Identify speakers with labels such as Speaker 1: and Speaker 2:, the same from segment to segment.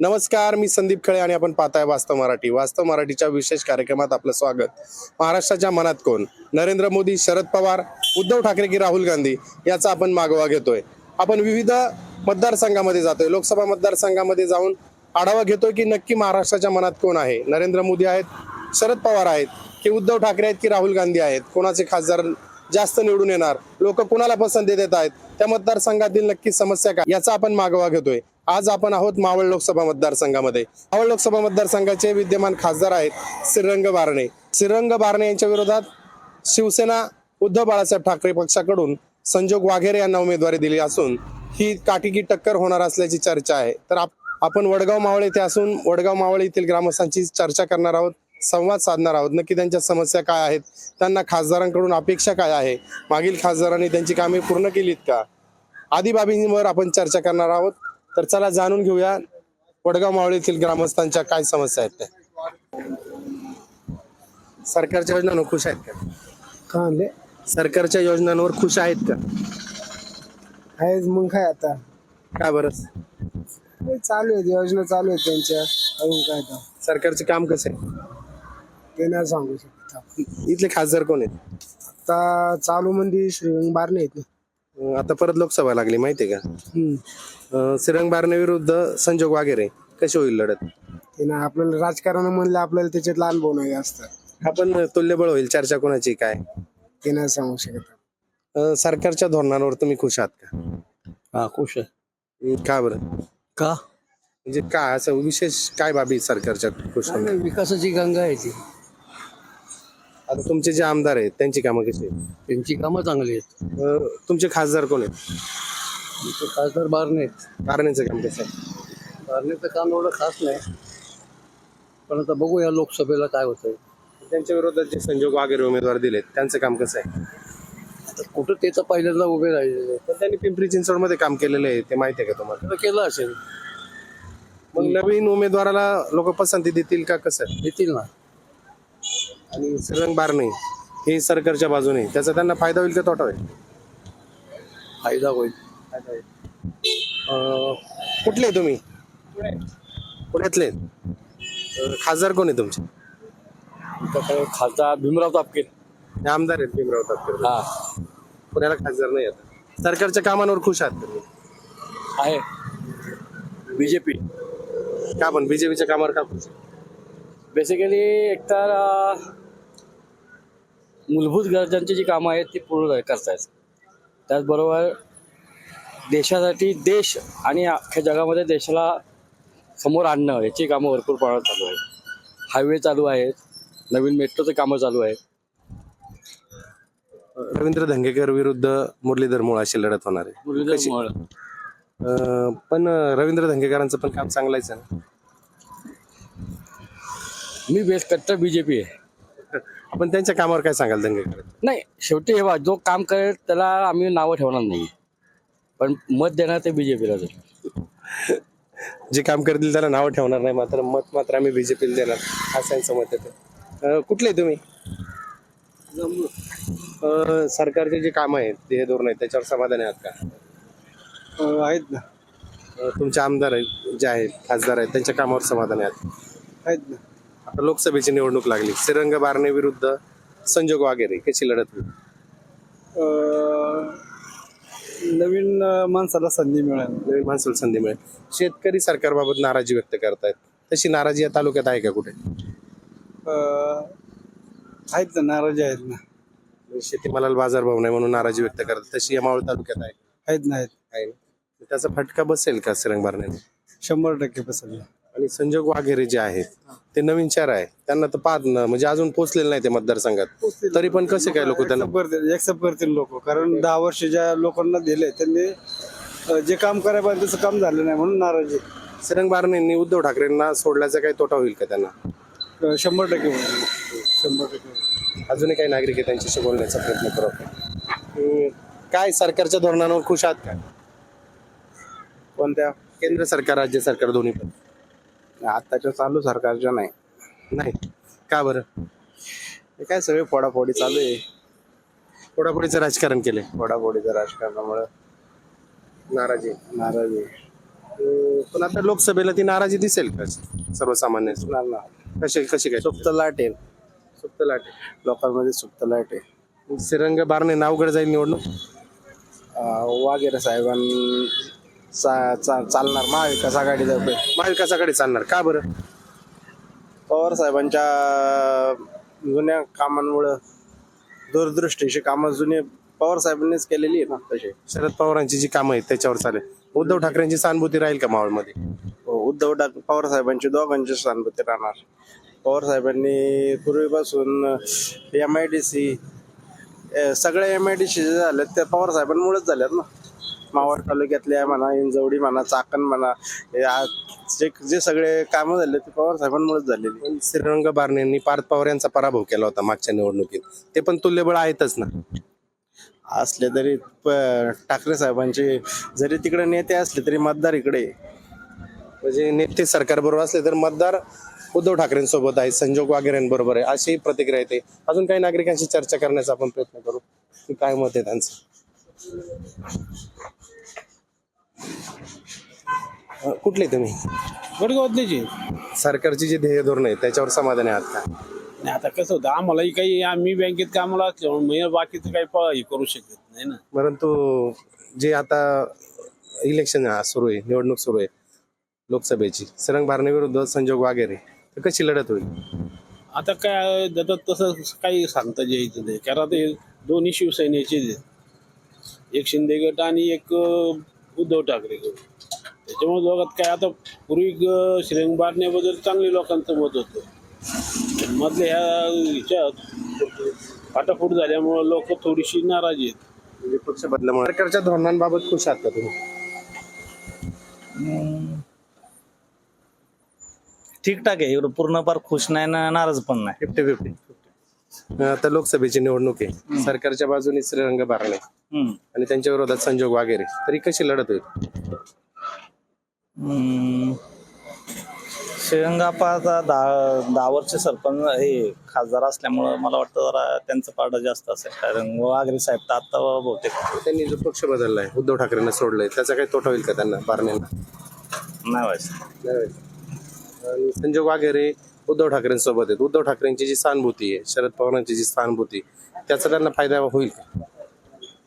Speaker 1: नमस्कार मी संदीप खळे आणि आपण पाहताय वास्तव मराठी. वास्तव मराठीच्या विशेष कार्यक्रमात आपलं स्वागत. महाराष्ट्राच्या मनात कोण? नरेंद्र मोदी शरद पवार उद्धव ठाकरे की राहुल गांधी? याचा आपण मागोवा घेतोय. आपण विविध मतदारसंघामध्ये जातोय. लोकसभा मतदारसंघामध्ये जाऊन आढावा घेतोय की नक्की महाराष्ट्राच्या मनात कोण आहे? नरेंद्र मोदी आहेत शरद पवार आहेत की उद्धव ठाकरे आहेत की राहुल गांधी आहेत? कोणाचे खासदार जास्त निवडून येणार? लोक कुणाला पसंती देत आहेत? त्या मतदारसंघातील नक्की समस्या काय? याचा आपण मागोवा घेतोय. आज आपण आहोत मावळ लोकसभा मतदारसंघामध्ये. मावळ लोकसभा मतदारसंघाचे विद्यमान खासदार आहेत श्रीरंग बारणे. श्रीरंग बारणे यांच्या विरोधात शिवसेना उद्धव बाळासाहेब ठाकरे पक्षाकडून संजोग वाघेरे यांना उमेदवारी दिली असून ही काटिकी टक्कर होणार असल्याची चर्चा आहे. तर आप- आपण वडगाव मावळ येथे असून वडगाव मावळ येथील ग्रामस्थांची चर्चा करणार आहोत संवाद साधणार आहोत. नक्की त्यांच्या समस्या काय आहेत त्यांना खासदारांकडून अपेक्षा काय आहे मागील खासदारांनी त्यांची कामे पूर्ण केलीत का? आदी बाबींवर आपण चर्चा करणार आहोत. तर चला जाणून घेऊया वडगाव मावळ येथील ग्रामस्थांच्या काय समस्या आहेत त्या. सरकारच्या योजनांवर खुश आहेत का?
Speaker 2: का म्हणले?
Speaker 1: सरकारच्या योजनांवर खुश आहेत का?
Speaker 2: आहेच मग काय आता?
Speaker 1: का बरं?
Speaker 2: हे चालू आहेत योजना चालू आहेत त्यांच्या. अजून काय तर
Speaker 1: सरकारचे काम कसं आहे
Speaker 2: ते नाही सांगू शकत.
Speaker 1: इथले खासदार कोण आहेत?
Speaker 2: आता चालू मध्ये श्रीरंग बारणे आहेत ना.
Speaker 1: आता परत लोकसभा लागली माहितीये का?
Speaker 2: हम्म.
Speaker 1: अं, श्रीरंग बारणे विरुद्ध संजोग वागेरे कशी होईल लढत?
Speaker 2: ते ना आपल्याला राजकारण म्हणलं आपल्याला त्याच्यात अनुभव नाही जास्त
Speaker 1: आपण तुल्यबळ होईल चर्चा कोणाची काय?
Speaker 2: ते नाही सांगू शकत.
Speaker 1: अं, सरकारच्या धोरणांवर तुम्ही खुश आहात का?
Speaker 3: हा खुश आहे.
Speaker 1: अं, का बरं?
Speaker 3: का?
Speaker 1: म्हणजे काय असं विशेष काय बाबी सरकारच्या खुश होण्यात?
Speaker 3: विकासाची गंगा आहे ती.
Speaker 1: आता तुमचे जे आमदार आहेत त्यांची कामं कशी आहेत?
Speaker 3: त्यांची कामं चांगली आहेत.
Speaker 1: अं, तुमचे खासदार कोण आहेत?
Speaker 3: आमचे खासदार बारणे आहेत.
Speaker 1: कारण्याचं काम कसं आहे?
Speaker 3: बारणेचं काम एवढं खास नाही. पण आता बघूया लोकसभेला काय होतंय.
Speaker 1: त्यांच्या विरोधात जे संजोग वागेरे उमेदवार दिलेत त्यांचं काम कसं आहे?
Speaker 3: आता कुठं ते तर पहिल्यांदा उभे राहिलेले.
Speaker 1: पण त्यांनी पिंपरी चिंचवडमध्ये काम केलेलं आहे ते माहिती आहे का तुम्हाला?
Speaker 3: केलं असेल?
Speaker 1: मग नवीन उमेदवाराला लोक पसंती देतील का कसं?
Speaker 3: येतील ना.
Speaker 1: आणि श्रीरंग बारणे हे सरकारच्या बाजूने. त्याचा त्यांना फायदा होईल का तोटा होईल?
Speaker 3: फायदा होईल.
Speaker 1: अं, कुठले आहे तुम्ही? पुण्यातले. अं, खासदार कोण आहे तुमचे?
Speaker 3: खासदार भीमराव तापके
Speaker 1: हे आमदार आहेत भीमराव तापकर.
Speaker 3: हा.
Speaker 1: पुण्याला खासदार नाही आता. सरकारच्या कामांवर खुश आहात तुम्ही?
Speaker 3: आहे. बीजेपी.
Speaker 1: का पण? बीजेपीच्या कामावर का खुश?
Speaker 3: बेसिकली एकतर अं, मूलभूत गरजांची जी कामं आहेत ती पूर्ण करतायत. त्याचबरोबर देशासाठी देश आणि अख्ख्या जगामध्ये देशाला समोर आणणं याची कामं भरपूर प्रमाणात चालू आहेत. हायवे चालू आहेत नवीन मेट्रोचे कामं चालू आहेत.
Speaker 1: रवींद्र धंगेकर विरुद्ध मुरलीधर मोळ अशी लढत होणार आहे.
Speaker 3: मुरलीधर
Speaker 1: पण रवींद्र धंगेकरांचं पण काम चांगलंच आहे ना
Speaker 3: मी बेस कट्टर बी जे पी आहे.
Speaker 1: आपण त्यांच्या कामावर काय सांगाल धंगेकर
Speaker 3: नाही शेवटी हे बघा, जो काम करेल त्याला आम्ही नावं ठेवणार नाही. पण मत देणार ते बी जे पीला
Speaker 1: जे काम करतील त्याला नाव ठेवणार नाही मात्र मत मात्र आम्ही बीजेपीला देणार. असं यांचं मत येतं कुठले तुम्ही? अं, सरकारचे जे काम आहेत ते हे धोरण आहेत त्याच्यावर समाधानी आहात का?
Speaker 2: आहेत ना.
Speaker 1: अं, तुमचे आमदार आहेत जे आहेत खासदार आहेत त्यांच्या कामावर समाधानी आहात.
Speaker 2: आहेत ना.
Speaker 1: आता लोकसभेची निवडणूक लागली. श्रीरंग बारणे विरुद्ध संजोग वागेरे कशी लढत होईल?
Speaker 2: नवीन माणसाला संधी मिळाली.
Speaker 1: नवीन माणसाला संधी मिळेल. शेतकरी सरकारबाबत नाराजी व्यक्त करतायत. तशी नाराजी या तालुक्यात आहे का कुठे?
Speaker 2: आहेत ना नाराजी आहेत ना.
Speaker 1: शेतीमालाला बाजारभाव नाही म्हणून नाराजी व्यक्त करतात. तशी या मावळ तालुक्यात आहे.
Speaker 2: आहेत ना आहेत.
Speaker 1: आहे ना. त्याचा फटका बसेल का श्रीरंग बारणे
Speaker 2: शंभर टक्के पसंत
Speaker 1: आणि संजोग वाघेरे जे आहेत ते नवीन चार आहे त्यांना तर पाहत न म्हणजे अजून पोचलेले नाही ते मतदारसंघात. तरी पण कसे काय लोक त्यांना
Speaker 2: करतील एक्सेप्ट करतील लोक. कारण दहा वर्ष ज्या लोकांना दिले त्यांनी अं, जे काम करायला पाहिजे तसं काम झालं नाही म्हणून नाराजी
Speaker 1: श्रीरंग बारणेंनी उद्धव ठाकरेंना सोडल्याचा काही तोटा होईल का त्यांना?
Speaker 2: अं, शंभर टक्के होईल. शंभर टक्के होईल.
Speaker 1: अजूनही काही नागरिक आहे त्यांच्याशी बोलण्याचा प्रयत्न करू आपण. हम्म, काय सरकारच्या धोरणांवर खुश आहात का?
Speaker 2: कोणत्या?
Speaker 1: केंद्र सरकार राज्य सरकार दोन्ही पण.
Speaker 2: आताच्या चालू सरकारच्या नाही.
Speaker 1: नाही. का बरं?
Speaker 2: हे काय सगळे फोडाफोडी चालू आहे.
Speaker 1: फोडाफोडीचं राजकारण केले
Speaker 2: फोडाफोडीच्या राजकारणामुळे.
Speaker 1: नाराजी.
Speaker 2: नाराजी.
Speaker 1: अं, पण आता लोकसभेला ती नाराजी दिसेल का? सर्वसामान्य कशी कशी काय?
Speaker 2: सुप्त लाट आहे.
Speaker 1: सुप्त लाटे
Speaker 2: लोकांमध्ये सुप्त लाट आहे.
Speaker 1: श्रीरंग बारणे नावगड जाईल निवडणूक?
Speaker 2: अं, वाघेरे साहेबां चा- चा- चालणार महाविकास आघाडीतर्फे
Speaker 1: महाविकासाकडे चालणार. का बरं?
Speaker 2: पवार साहेबांच्या जुन्या कामांमुळं दूरदृष्टीची कामं जुने पवार साहेबांनीच केलेली आहे ना तसे
Speaker 1: शरद पवारांची जी कामं आहेत त्याच्यावर चालेल. उद्धव ठाकरेंची सहानुभूती राहील का मावळमध्ये
Speaker 2: हो, उद्धव ठाकरे पवार साहेबांची दोघांची सहानुभूती राहणार. पवार साहेबांनी पूर्वीपासून एम आय डी सी सगळ्या एम आय डी सी जे झालेत त्या पवार साहेबांमुळेच झाल्यात ना. मावळ तालुक्यातल्या म्हणा इंजवडी म्हणा चाकण म्हणा आ- जे जे सगळे कामं झाले ते पवार साहेबांमुळेच झालेली.
Speaker 1: पण श्रीरंग बारणेंनी पार्थ पवार यांचा पराभव केला होता मागच्या निवडणुकीत. ते पण तुल्यबळ आहेतच ना.
Speaker 2: असले तरी ठाकरे साहेबांचे जरी तिकडे नेते असले तरी मतदार इकडे.
Speaker 1: म्हणजे नेते सरकार बरोबर असले तर मतदार उद्धव ठाकरेंसोबत आहे संजोग वागेरेंबरोबर आहे अशी प्रतिक्रिया येते अजून काही नागरिकांशी चर्चा करण्याचा आपण प्रयत्न करू. की काय मत आहे त्यांचं? अं, कुठले तुम्ही?
Speaker 4: वडगावातल्याची
Speaker 1: सरकारची जी ध्येय धोरण आहे त्याच्यावर समाधानी आहात का?
Speaker 4: नाही आता कसं होतं आम्हालाही काही आम्ही बँकेत कामाला असल्यामुळे म्हणजे बाकीचं काही प- हे करू शकत नाही ना.
Speaker 1: परंतु जे आता इलेक्शन सुरू आहे निवडणूक सुरू आहे लोकसभेची सरंग बारणे विरुद्ध संजोग वागेरे तर कशी लढत होईल?
Speaker 4: आता काय आता तसं काही सांगता यायचं नाही कारण आता हे दोन्ही शिवसेनेचेच आहेत. एक शिंदे गट आणि एक अं, उद्धव ठाकरे. त्याच्यामुळे दोघात काय आता पूर्वी ग- श्रीरंग बारण्याबद्दल चांगले लोकांचं मत होतं. मधल्या ह्या ह्याच्यात फाटाफूट झाल्यामुळं लोक थोडीशी नाराजी आहेत.
Speaker 1: म्हणजे पक्ष बदलामुळे. सरकारच्या धोरणांबाबत खुश आहात का तुम्ही?
Speaker 5: ठीकठाक आहे. एवढं पूर्णपार खुश नाही ना नाराज पण नाही.
Speaker 1: Fifty fifty. आता लोकसभेची निवडणूक आहे. सरकारच्या बाजूने श्रीरंग बारणे. आणि त्यांच्या विरोधात संजोग वागेरे तरी कशी लढत होईल?
Speaker 5: आता दहा दहा वर्ष सरपंच हे खासदार असल्यामुळं मला वाटतं जरा त्यांचं पारडं जास्त असेल. कारण वाघरे साहेब तर आता बहुतेक
Speaker 1: त्यांनी जो पक्ष बदललाय उद्धव ठाकरेंना सोडलंय त्याचा काही तोटा होईल का त्यांना बारणेंना
Speaker 5: नाही व्हायचं.
Speaker 1: आणि संजोग वागेरे उद्धव ठाकरेंसोबत आहेत. उद्धव ठाकरेंची जी सहानुभूती आहे शरद पवारांची जी सहानुभूती त्याचा त्यांना फायदा होईल का?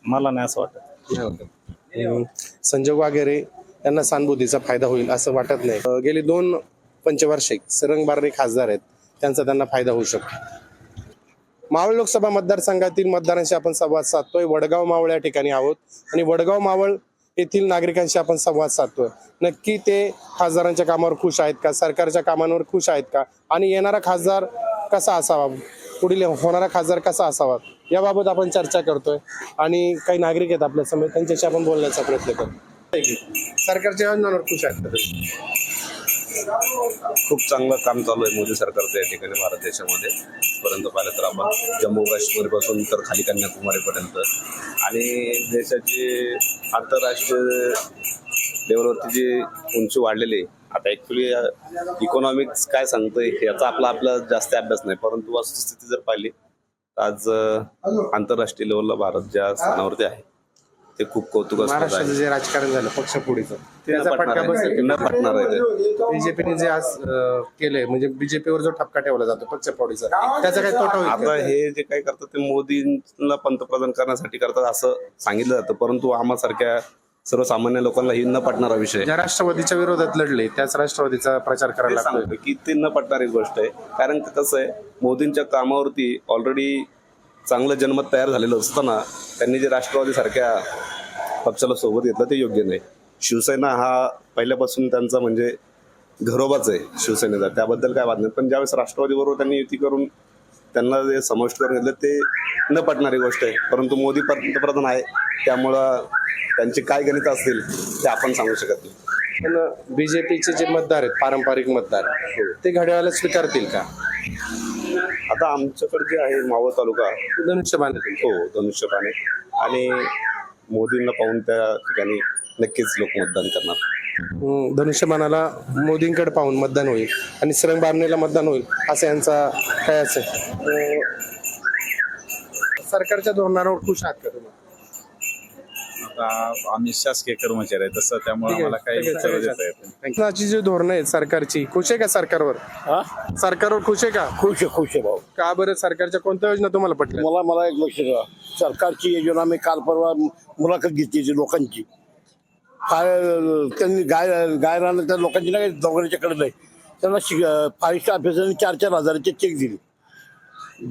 Speaker 5: मला नाही असं वाटत.
Speaker 1: अं, संजोग वागेरे यांना सहानुभूतीचा फायदा होईल असं वाटत नाही. गेली दोन पंचवार्षिक सरंग बारणे खासदार आहेत त्यांचा त्यांना फायदा होऊ शकतो. मावळ लोकसभा मतदारसंघातील मतदारांशी आपण संवाद साधतोय. वडगाव मावळ या ठिकाणी आहोत आणि वडगाव मावळ येथील नागरिकांशी आपण संवाद साधतोय. नक्की ते खासदारांच्या कामावर खुश आहेत का? सरकारच्या कामांवर खुश आहेत का? आणि येणारा खासदार कसा असावा? पुढील होणारा खासदार कसा असावा? याबाबत आपण चर्चा करतोय. आणि काही नागरिक आहेत आपल्यासमोर त्यांच्याशी आपण बोलण्याचा प्रयत्न करतो सरकारच्या योजनांवर खुश आहेत का
Speaker 6: खूप चांगलं काम चालू आहे मोदी सरकारचं या ठिकाणी भारत देशामध्ये. पर्यंत पाहिलं तर आपण जम्मू काश्मीरपासून तर खाली कन्याकुमारीपर्यंत. आणि देशाची आंतरराष्ट्रीय लेवलवरती जी उंची वाढलेली आहे आता ॲक्च्युली इकॉनॉमिक्स काय सांगतंय याचा आपला आपला जास्त अभ्यास नाही. परंतु वस्तुस्थिती जर पाहिली तर आज आंतरराष्ट्रीय लेवलला भारत ज्या स्थानावरती आहे ते खूप कौतुकास्पद
Speaker 1: महाराष्ट्राचं
Speaker 6: आहे
Speaker 1: जे राजकारण झालं पक्षपुढीचं
Speaker 6: ते न
Speaker 1: त्याचा
Speaker 6: पटणार
Speaker 1: फटका बसेल
Speaker 6: आहे न पटणार आहे ते.
Speaker 1: बीजेपीने जे आज अं, केलंय म्हणजे बीजेपीवर जो ठपका ठेवला जातो पक्षफोडीचा त्याचा काही तोटा होईल
Speaker 6: आता
Speaker 1: का?
Speaker 6: हे जे काय करतात ते मोदींना पंतप्रधान करण्यासाठी करतात असं सांगितलं जातं परंतु आम्हासारख्या सर्वसामान्य लोकांना ही न पटणारा विषय. आहे.
Speaker 1: ज्या राष्ट्रवादीच्या विरोधात लढले त्याच राष्ट्रवादीचा प्रचार
Speaker 6: ते
Speaker 1: करायला लागतोय.
Speaker 6: सांगतो की ते न पटणारी गोष्ट आहे. कारण का कसं आहे मोदींच्या कामावरती ऑलरेडी चांगलं जनमत तयार झालेलं असताना त्यांनी जे राष्ट्रवादी सारख्या पक्षाला सोबत घेतलं ते योग्य नाही. शिवसेना हा पहिल्यापासून त्यांचा म्हणजे घरोबाच आहे शिवसेनेचा. त्याबद्दल काय वाद नाही पण ज्यावेळेस राष्ट्रवादी बरोबर त्यांनी युती करून त्यांना जे समाविष्ट करून घेतलं ते न पटणारी गोष्ट आहे. परंतु मोदी पंतप्रधान आहे त्यामुळं त्यांचे काय गणित असतील ते आपण सांगू शकत नाही.
Speaker 1: पण बीजेपीचे जे मतदार आहेत पारंपरिक मतदार ते घड्याळाला स्वीकारतील का?
Speaker 6: आता आमच्याकडे जे आहे मावळ तालुका
Speaker 1: धनुष्यबाण.
Speaker 6: हो धनुष्यबाणे आणि मोदींना पाहून त्या ठिकाणी नक्कीच लोक मतदान करणार.
Speaker 1: हम्म, धनुष्यबाणाला मोदींकडे पाहून मतदान होईल आणि सरंग बारणेला मतदान होईल असं यांचा काय असेल सरकारच्या धोरणावर खुश आहात का तुम्ही?
Speaker 7: आता आम्ही शासकीय कर्मचारी आहे तसं त्यामुळे आम्हाला काही उत्तर देता येत नाही.
Speaker 1: शासनाची जी धोरणं आहेत सरकारची खुश आहे का सरकारवर? सरकारवर खुश आहे का?
Speaker 8: खुश आहे खुश आहे भाऊ.
Speaker 1: का बरं? सरकारच्या कोणत्या योजना तुम्हाला पटल्या?
Speaker 8: मला मला एक लक्ष द्या. सरकारची योजना मी काल परवा मुलाखत घेतली होती लोकांची. काय त्यांनी गाय गाय राहणं त्या लोकांची नाही दोघांच्याकडे नाही. त्यांना फाईव्ह स्टार ऑफिसरने चार चार हजाराचे चेक दिले.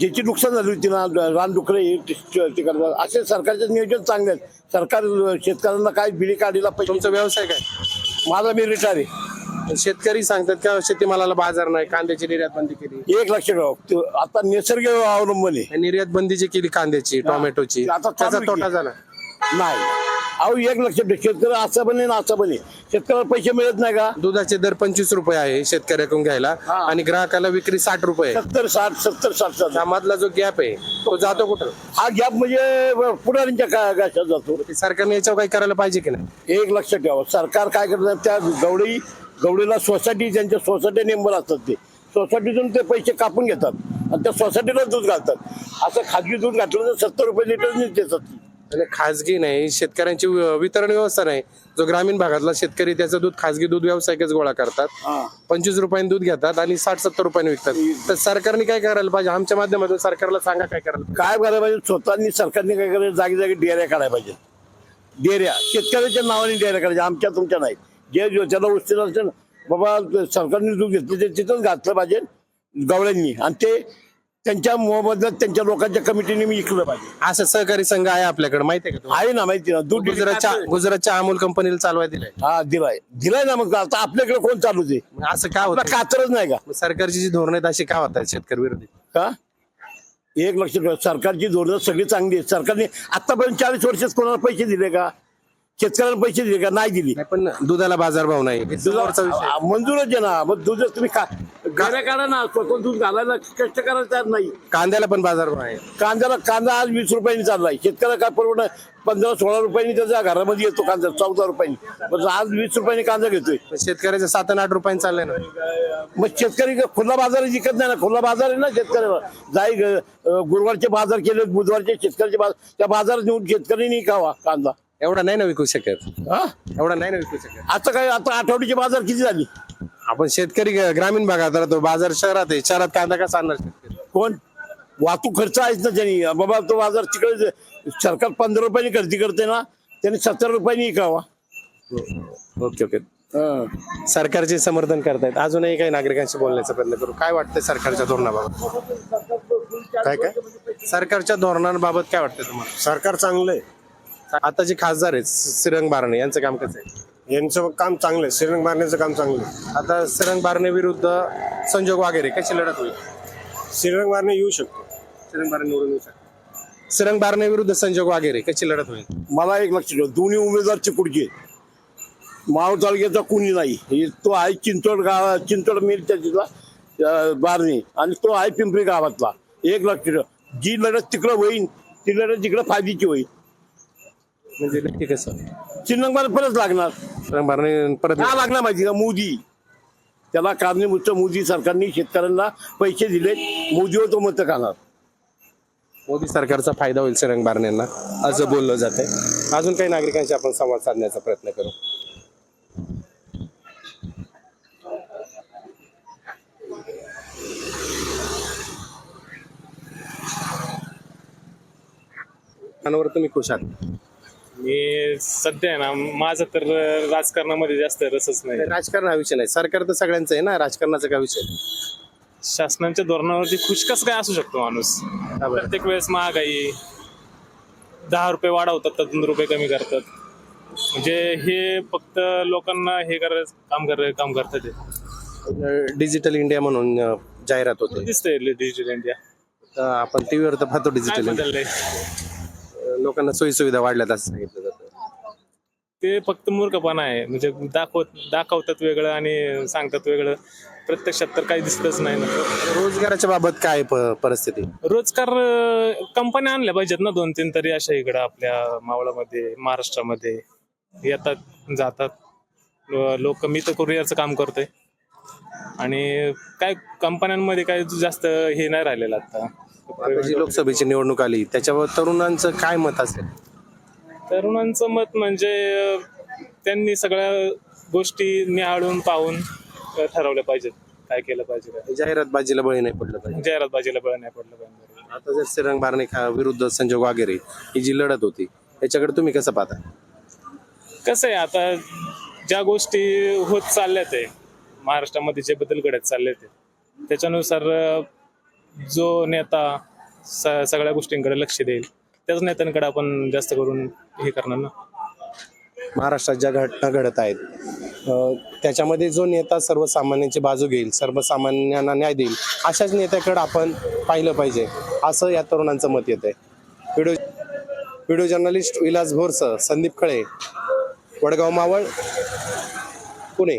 Speaker 8: ज्याची नुकसान झाली होती ना रानडुकरे करतात. असे सरकारचे नियोजन चांगले आहेत. सरकार शेतकऱ्यांना काय बिली काढीला पैसे
Speaker 1: तुमचा व्यवसाय काय?
Speaker 8: माझा मी रिटायर आहे.
Speaker 1: शेतकरी सांगतात का शेतीमालाला बाजार नाही कांद्याची निर्यात बंदी केली?
Speaker 8: एक लक्ष ठेवा. ते आता निसर्ग अवलंबन आहे.
Speaker 1: निर्यात बंदी जी केली कांद्याची टोमॅटोची
Speaker 8: आता
Speaker 1: त्याचा तोटा? झाला.
Speaker 8: नाही. अहो एक लक्ष ठेवा शेतकरी असं बने ना असं बने. शेतकऱ्याला पैसे मिळत नाही का?
Speaker 1: दुधाचे दर पंचवीस रुपये आहे शेतकऱ्याकडून घ्यायला
Speaker 8: हा.
Speaker 1: आणि ग्राहकाला विक्री साठ रुपये आहे.
Speaker 8: सत्तर साठ सत्तर साठ साठ.
Speaker 1: त्यामधला जो गॅप आहे तो जातो कुठं?
Speaker 8: हा गॅप म्हणजे पुढाऱ्यांच्या का गाशात जातो?
Speaker 1: सरकारने याच्यावर काही करायला पाहिजे की नाही?
Speaker 8: एक लक्ष ठेवा. सरकार काय करतात त्या गवळी गवळीला सोसायटी त्यांच्या सोसायटी मेंबर असतात ते. सोसायटीतून ते पैसे कापून घेतात. आणि त्या सोसायटीला दूध घालतात. असं खाजगी दूध घातलं तर सत्तर रुपये लिटरनेच देतात.
Speaker 1: आणि खाजगी नाही शेतकऱ्यांची वितरण व्यवस्था नाही. जो ग्रामीण भागातला शेतकरी त्याचं दूध खाजगी दूध व्यावसायिकच गोळा करतात. पंचवीस रुपयांनी दूध घेतात आणि साठ सत्तर रुपयांनी विकतात. तर सरकारने काय करायला पाहिजे? आमच्या माध्यमातून सरकारला सांगा काय करायला.
Speaker 8: काय करायला पाहिजे? स्वतःनी सरकारने काय करायला जागी जागी डेऱ्या काढायला पाहिजे. डेऱ्या. शेतकऱ्याच्या नावाने डेऱ्या काढायच्या. आमच्या तुमच्या नाही. जे जो त्याला उस्तीर असेल बाबा सरकारने दूध घेतलं ते तिथंच घातलं पाहिजे गवळ्यांनी. आणि ते त्यांच्या मोबदल्यात त्यांच्या लोकांच्या कमिटीने मी विकलं पाहिजे.
Speaker 1: असं सहकारी संघ आहे आपल्याकडे माहिती आहे का तुम्हाला?
Speaker 8: आहे ना माहिती ना. दूध
Speaker 1: गुजरातच्या गुजरातच्या अमूल कंपनीला चालवाय दिलाय.
Speaker 8: हा दिलाय. दिलाय ना मग आता आपल्याकडे कोण चालू दे
Speaker 1: मग असं का होत
Speaker 8: कातरच नाही का?
Speaker 1: सरकारची जी धोरणं आहेत अशी का होत आहेत शेतकरी विरोधी?
Speaker 8: का एक लक्ष ठेवा. सरकारची धोरणं सगळी चांगली आहेत. सरकारने आतापर्यंत चाळीस वर्षात कोणाला पैसे दिले का? शेतकऱ्याला पैसे दिले का? नाही दिली.
Speaker 1: नाही, पण दुधाला बाजारभाव नाही. विषय.
Speaker 8: आ- मंजूरच आहे ना मग दूध तुम्ही का गाड्या काढा ना स्वतः दूध घालायला कष्ट करायला तयार नाही.
Speaker 1: कांद्याला पण बाजारभाव आहे.
Speaker 8: कांद्याला कांदा आज वीस रुपयांनी चाललाय. शेतकऱ्याला काय परवडणार पंधरा सोळा रुपयांनी त्याच्या घरामध्ये येतो कांदा चौदा रुपयांनी. पण आज वीस रुपयांनी कांदा घेतोय.
Speaker 1: पण शेतकऱ्याचं सात आणि आठ रुपयांनी चाललंय ना.
Speaker 8: मग शेतकरी का खुला बाजार विकत नाही ना? खुला बाजार आहे ना शेतकऱ्याला. जाई ग- अं, गुरुवारचे बाजार केले बुधवारचे शेतकऱ्याचे बाजार त्या बाजारात नेऊन शेतकऱ्यांनी विकावा कांदा.
Speaker 1: एवढा नाही ना विकू शकत.
Speaker 8: हा?
Speaker 1: एवढा नाही ना विकू शकत.
Speaker 8: आता काय आता आठवड्याचे बाजार किती झाली?
Speaker 1: आपण शेतकरी ग- ग्रामीण भागात राहतो बाजार शहरात आहे शहरात कांदा कसा आणणार शेतकरी?
Speaker 8: कोण? वाहतूक खर्च आहेच ना त्यांनी. बाबा तो बाजार तिकडे सरकार पंधरा रुपयांनी खरेदी करते ना त्यांनी सत्तर रुपयांनी विकावा.
Speaker 1: Okay okay.
Speaker 8: हं.
Speaker 1: सरकारचे समर्थन करतायत. अजूनही काही नागरिकांशी बोलण्याचा प्रयत्न करू. काय वाटतंय सरकारच्या धोरणाबाबत?
Speaker 9: काय काय?
Speaker 1: सरकारच्या धोरणांबाबत काय वाटतंय तुम्हाला?
Speaker 9: सरकार चांगलं आहे
Speaker 1: आता जे खासदार आहेत श्रीरंग बारणे यांचं काम कसं आहे?
Speaker 9: यांचं काम चांगलं आहे श्रीरंग मारण्याचं काम चांगलं आहे.
Speaker 1: आता श्रीरंग बारणे विरुद्ध संजोग वगैरे कशी लढत होईल?
Speaker 9: श्रीरंग मारणे येऊ शकतो.
Speaker 1: श्रीरंग बारणे निवडून येऊ शकतात श्रीरंग बारणे विरुद्ध संजोग वगैरे कशी लढत होईल?
Speaker 8: मला एक लक्ष ठेव दोन्ही उमेदवार आहेत. मावळ तालुक्याचा कुणी नाही. हे तो आहे चिंचवड गाव चिंचवड मिलच्या तिथला बारणी. आणि तो आहे पिंपरी गावातला. एक लक्ष ठेव जी लढत तिकडं होईल ती लढत तिकडं फायद्याची होईल.
Speaker 1: म्हणजे नक्की कसं?
Speaker 8: चिन्हमार परत लागणार.
Speaker 1: परत
Speaker 8: का लागणार माहिती का? मोदी. त्याला कारणीभूत मोदी सरकारने शेतकऱ्यांना पैसे दिले मोदीवर तो मत खाणार.
Speaker 1: मोदी सरकारचा फायदा होईल श्रीरंग बारणेंना असं बोललं जाते अजून काही नागरिकांशी आपण संवाद साधण्याचा प्रयत्न करू. तुम्ही खुश आहात?
Speaker 10: मी सध्या आहे ना माझं तर राजकारणामध्ये जास्त रसच नाही.
Speaker 1: राजकारण हा विषय नाही. सरकार तर सगळ्यांचं आहे ना राजकारणाचा काय विषय
Speaker 10: शासनाच्या धोरणावरती खुश कसं काय असू शकतो माणूस? प्रत्येक वेळेस महागाई दहा रुपये वाढवतात तर दोन रुपये कमी करतात. म्हणजे हे फक्त लोकांना हे करायचं काम कर काम करतात.
Speaker 1: डिजिटल इंडिया म्हणून जाहिरात होते.
Speaker 10: दिसतंय डिजिटल इंडिया.
Speaker 1: आपण टीव्हीवर तर पाहतो डिजिटल इंडिया. लोकांना सोयी सुविधा वाढल्यात असं सांगितलं जातं.
Speaker 10: ते फक्त मूर्खपणा आहे. म्हणजे दाखवत दाखवतात वेगळं आणि सांगतात वेगळं. प्रत्यक्षात तर काही दिसतच नाही ना.
Speaker 1: रोजगाराच्या बाबत काय आहे प- परिस्थिती?
Speaker 10: रोजगार कंपन्या आणल्या पाहिजेत ना दोन तीन तरी अशा इकडं आपल्या मावळामध्ये महाराष्ट्रामध्ये. येतात जातात. लोक मी तर कुरिअरचं काम करतोय. आणि काय कंपन्यांमध्ये काय जास्त हे नाही राहिलेलं आता.
Speaker 1: आता जी लोकसभेची निवडणूक आली त्याच्यावर तरुणांचं काय मत असेल?
Speaker 10: तरुणांचं मत म्हणजे अं, त्यांनी सगळ्या गोष्टी निहाळून पाहून अं, ठरवल्या पाहिजेत. काय केलं पाहिजे काय?
Speaker 1: जाहिरातबाजीला बळी नाही पडलं पाहिजे.
Speaker 10: जाहिरातबाजीला बळ नाही पडलं पाहिजे.
Speaker 1: आता जर श्रीरंग बारणे विरुद्ध संजय वागेरे ही जी लढत होती याच्याकडे तुम्ही कसं पाहता?
Speaker 10: कसं आहे आता ज्या गोष्टी होत चालल्यात आहे महाराष्ट्रामध्ये जे बदल घडत चालले ते त्याच्यानुसार अं, जो नेता स- सगळ्या गोष्टींकडे लक्ष देईल त्याच नेत्यांकडे आपण जास्त करून हे करणार ना.
Speaker 1: महाराष्ट्रात ज्या घटना घडत आहेत त्याच्यामध्ये जो नेता सर्वसामान्यांची बाजू घेईल सर्वसामान्यांना न्याय देईल अशाच नेत्याकडे आपण पाहिलं पाहिजे असं या तरुणांचं मत येत आहे video video journalist Vilas Bhoras Sandeep Khale Vadgaon Maval Pune.